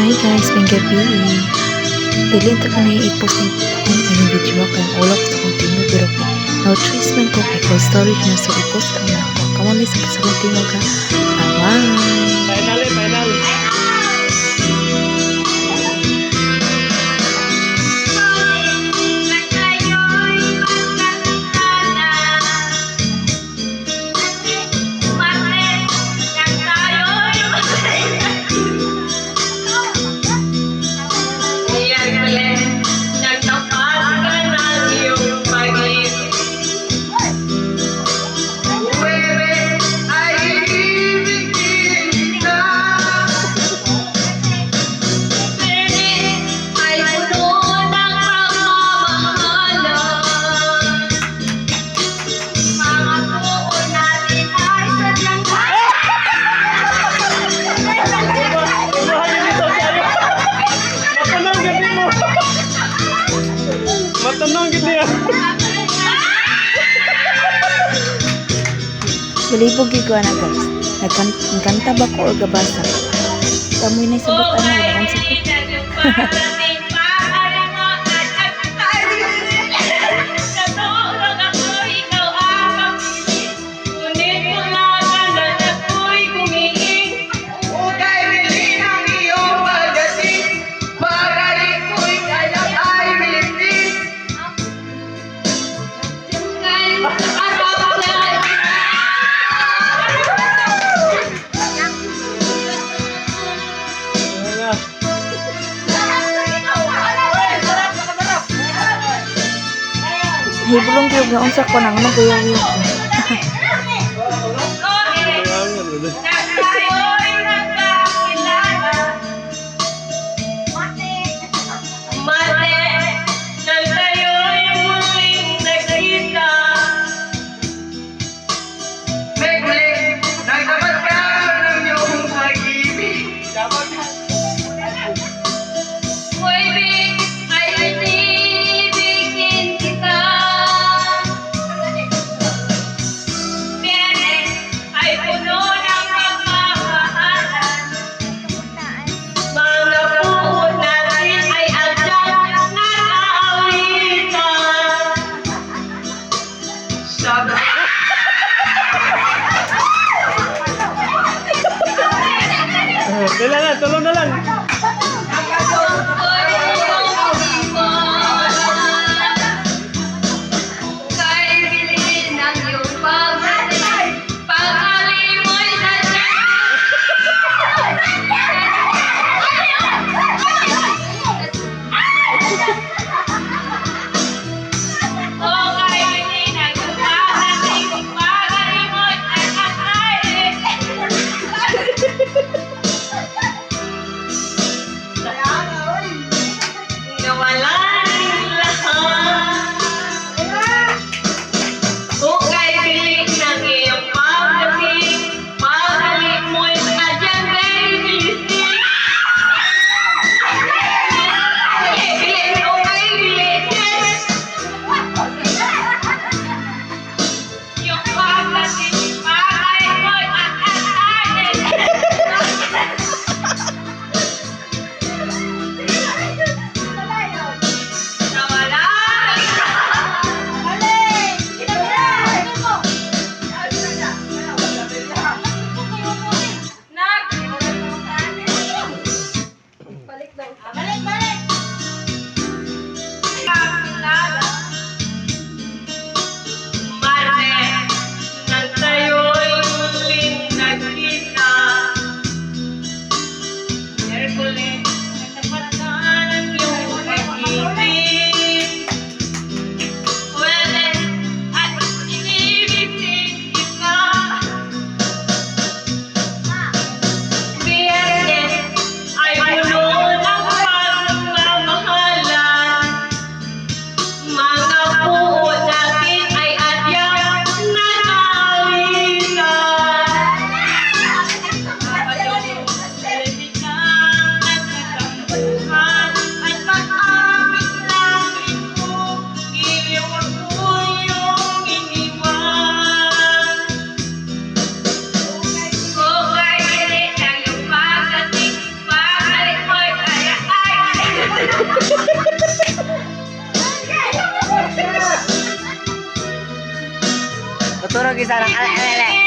Hi guys, Mingga PE. Dili ta kanay ipos ni kung ano video akong ulap sa kung tinu pero no treatment ko ay cold storage na sa ipos ka na ako. Kamamay sa kasalating ka. Bye. Balibog gigwa na guys. Nagkan- Nagkanta ba ko o gabasa? Kamoy na sa butan na kang sakit. Hibulong gyud nga unsa ko nang magayaw Sabi. Kailan na, tulong na lang. Lagi, 来来